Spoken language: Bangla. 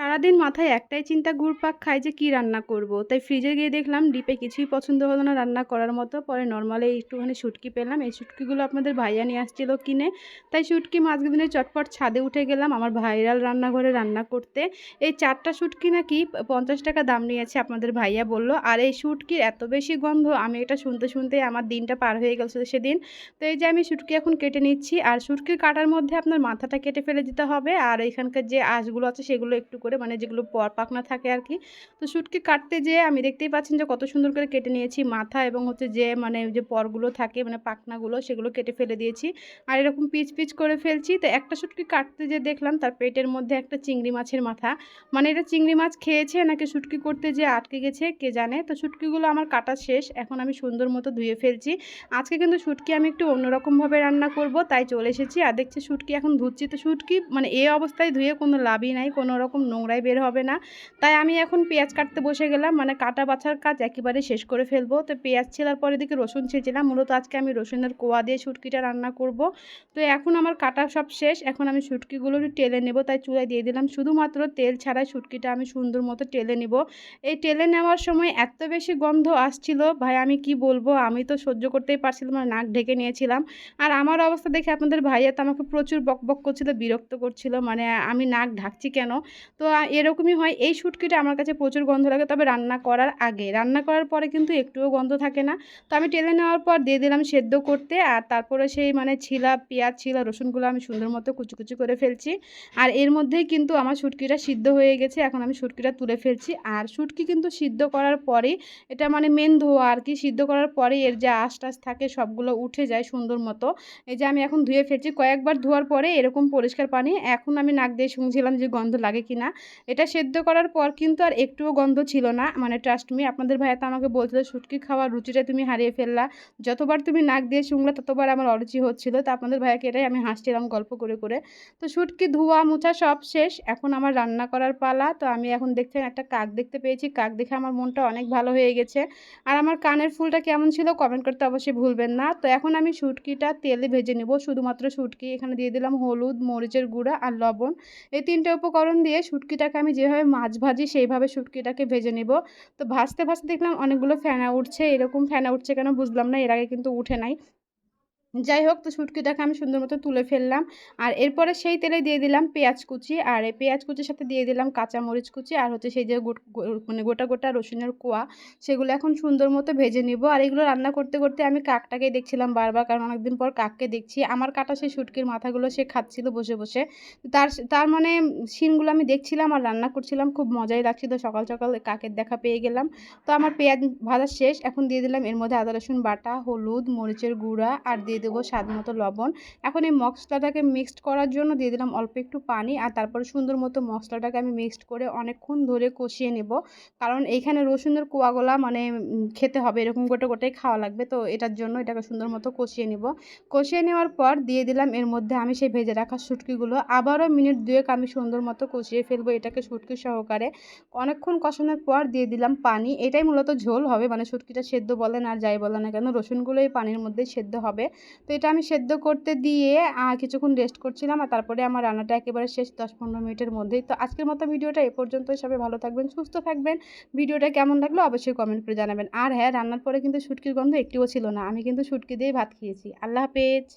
I সারাদিন মাথায় একটাই চিন্তা ঘুরপাক খায় যে কী রান্না করব। তাই ফ্রিজে গিয়ে দেখলাম ডিপে কিছুই পছন্দ হলো না রান্না করার মতো। পরে নর্মালি একটুখানি শুটকি পেলাম। এই শুটকিগুলো আপনাদের ভাইয়া নিয়ে আসছিল কিনে। তাই শুটকি মাছগুলো দিনে চটপট ছাদে উঠে গেলাম আমার ভাইরাল রান্নাঘরে রান্না করতে। এই চারটা শুটকি নাকি পঞ্চাশ টাকা দাম নিয়েছে আপনাদের ভাইয়া বলল। আর এই শুটকির এত বেশি গন্ধ, আমি এটা শুনতে শুনতে আমার দিনটা পার হয়ে গেছে সেদিন। তো এই যে আমি শুটকি এখন কেটে নিচ্ছি। আর শুটকির কাটার মধ্যে আপনার মাথাটা কেটে ফেলে দিতে হবে। আর এখানকার যে আঁশগুলো আছে সেগুলো একটু করে মানে যেগুলো পর পাকনা থাকে আর কি তো শুটকি কাটতে যেয়ে আমি দেখতেই পাচ্ছেন যে কত সুন্দর করে কেটে নিয়েছি মাথা এবং হচ্ছে যে মানে যে পরগুলো থাকে মানে পাকনাগুলো সেগুলো কেটে ফেলে দিয়েছি। আর এরকম পিচ পিচ করে ফেলছি। তো একটা শুটকি কাটতে যে দেখলাম তার পেটের মধ্যে একটা চিংড়ি মাছের মাথা। মানে এটা চিংড়ি মাছ খেয়েছে নাকি শুটকি করতে যে আটকে গেছে কে জানে। তো শুটকিগুলো আমার কাটা শেষ। এখন আমি সুন্দর মতো ধুয়ে ফেলছি। আজকে কিন্তু শুটকি আমি একটু অন্যরকমভাবে রান্না করব, তাই চলে এসেছি। আর দেখছি শুটকি এখন ধুচ্ছি। তো শুটকি মানে এই অবস্থায় ধুয়ে কোনো লাভই নাই, কোনো রকম নোংরাই বের হবে না। তাই আমি এখন পেঁয়াজ কাটতে বসে গেলাম। মানে কাটা বাছার কাজ একেবারে শেষ করে ফেলব। তো পেঁয়াজ ছেলার পরে দিকে রসুন ছেঁচিলাম মূলত আজকে আমি রসুনের কোয়া দিয়ে শুটকিটা রান্না করব। তো এখন আমার কাটা সব শেষ। এখন আমি শুটকিগুলো টেলে নেব। তাই চুলায় দিয়ে দিলাম। শুধুমাত্র তেল ছাড়াই শুটকিটা আমি সুন্দর মতো টেলে নিব। এই টেলে নেওয়ার সময় এত বেশি গন্ধ আসছিল। ভাই, আমি কি বলব? আমি তো সহ্য করতেই পারছিলাম না। নাক ঢেকে নিয়েছিলাম। আর আমার অবস্থা দেখে আপনাদের ভাইয়া তো আমাকে প্রচুর বক বক করছিল, বিরক্ত করছিল। মানে আমি নাক ঢাকছি কেন? তো এরকমই হয়। এই শুটকিটা আমার কাছে প্রচুর গন্ধ লাগে। তবে রান্না করার আগে, রান্না করার পরে কিন্তু একটুও গন্ধ থাকে না। তো আমি টেলে নেওয়ার পর দিয়ে দিলাম সেদ্ধ করতে। আর তারপরে সেই মানে ছিলা, পেঁয়াজ, ছিলা, রসুনগুলো আমি সুন্দর মতো কুচি কুচি করে ফেলছি। আর এর মধ্যেই কিন্তু আমার শুটকিটা সিদ্ধ হয়ে গেছে। এখন আমি শুটকিটা তুলে ফেলছি। আর শুটকি কিন্তু সিদ্ধ করার পরেই, এটা মানে মেন ধোয়া আর কি, সিদ্ধ করার পরে এর যে আশ টাশ থাকে, সবগুলো উঠে যায় সুন্দর মতো। এই যে আমি এখন ধুয়ে ফেলছি। কয়েকবার ধোয়ার পরে এরকম পরিষ্কার পানি। এখন আমি নাক দিয়ে শুনছিলাম যে গন্ধ লাগে কি না এটা সেদ্ধ করার পর কিন্তু আর একটুও গন্ধ ছিল না। মানে ট্রাস্ট মি আপনাদের ভাইয়া তো আমাকে বলছিল, শুটকি খাওয়ার রুচিটা তুমি হারিয়ে ফেললা। যতবার তুমি নাক দিয়ে শুনলে, ততবার আমার অরুচি হচ্ছিল। তো আপনাদের ভাইয়াকে এটাই আমি হাসছিলাম গল্প করে করে। তো শুটকি, ধোয়া, মোছা সব শেষ। এখন আমার রান্না করার পালা। তো আমি এখন দেখছেন একটা কাক দেখতে পেয়েছি। কাক দেখে আমার মনটা অনেক ভালো হয়ে গেছে। আর আমার কানের ফুলটা কেমন ছিল কমেন্ট করতে অবশ্যই ভুলবেন না। তো এখন আমি শুটকিটা তেলে ভেজে নেব। শুধুমাত্র শুটকি। এখানে দিয়ে দিলাম হলুদ, মরিচের গুঁড়া আর লবণ। এই তিনটে উপকরণ দিয়ে শুটকিটাকে আমি যেভাবে মাছ ভাজি, সেইভাবে শুটকিটাকে ভেজে নেব। তো ভাজতে ভাজতে দেখলাম অনেকগুলো ফেনা উঠছে। এরকম ফেনা উঠছে কেন বুঝলাম না, এর আগে কিন্তু উঠে নাই। যাই হোক তো শুটকিটাকে আমি সুন্দর মতো তুলে ফেললাম। আর এরপরে সেই তেলে দিয়ে দিলাম পেঁয়াজ কুচি। আর এই পেঁয়াজ কুচির সাথে দিয়ে দিলাম কাঁচা মরিচ কুচি আর হচ্ছে সেই যে মানে গোটা গোটা রসুনের কোয়া, সেগুলো এখন সুন্দর মতো ভেজে নিব। আর এগুলো রান্না করতে করতে আমি কাকটাকে দেখছিলাম বারবার, কারণ অনেকদিন পর কাককে দেখছি। আমার কাটা সেই শুটকির মাথাগুলো সে খাচ্ছিল বসে বসে। তার তার মানে সিনগুলো আমি দেখছিলাম আর রান্না করছিলাম, খুব মজাই লাগছিল। সকাল সকাল কাকের দেখা পেয়ে গেলাম। তো আমার পেঁয়াজ ভাজা শেষ। এখন দিয়ে দিলাম এর মধ্যে আদা রসুন বাটা, হলুদ, মরিচের গুঁড়া আর দিয়ে দেবো স্বাদ মতো লবণ। এখন এই মশলাটাকে মিক্সড করার জন্য দিয়ে দিলাম অল্প একটু পানি আর তারপরে সুন্দর মতো মশলাটাকে আমি মিক্সড করে অনেকক্ষণ ধরে কষিয়ে নেব। কারণ এইখানে রসুনের কোয়াগোলা মানে খেতে হবে, এরকম গোটে গোটাই খাওয়া লাগবে। তো এটার জন্য এটাকে সুন্দর মতো কষিয়ে নেব। কষিয়ে নেওয়ার পর দিয়ে দিলাম এর মধ্যে আমি সেই ভেজে রাখা শুটকিগুলো। আবারও মিনিট দুয়েক আমি সুন্দর মতো কষিয়ে ফেলব এটাকে শুটকি সহকারে। অনেকক্ষণ কষানোর পর দিয়ে দিলাম পানি। এটাই মূলত ঝোল হবে মানে শুটকিটা সেদ্ধ বলেন আর যাই বলেন না কেন রসুনগুলো এই পানির মধ্যে সেদ্ধ হবে। তো এটা আমি সেদ্ধ করতে দিয়ে কিছুক্ষণ রেস্ট করছিলাম আর তারপরে আমার রান্নাটা একেবারে শেষ দশ পনেরো মিনিটের মধ্যেই। তো আজকের মতো ভিডিওটা এ পর্যন্ত সবাই ভালো থাকবেন, সুস্থ থাকবেন। ভিডিওটা কেমন লাগল অবশ্যই কমেন্ট করে জানাবেন। আর হ্যাঁ রান্নার পরে কিন্তু শুটকির গন্ধ একটিও ছিল না। আমি কিন্তু শুটকি দিয়েই ভাত খেয়েছি। আল্লাহ হাফেজ।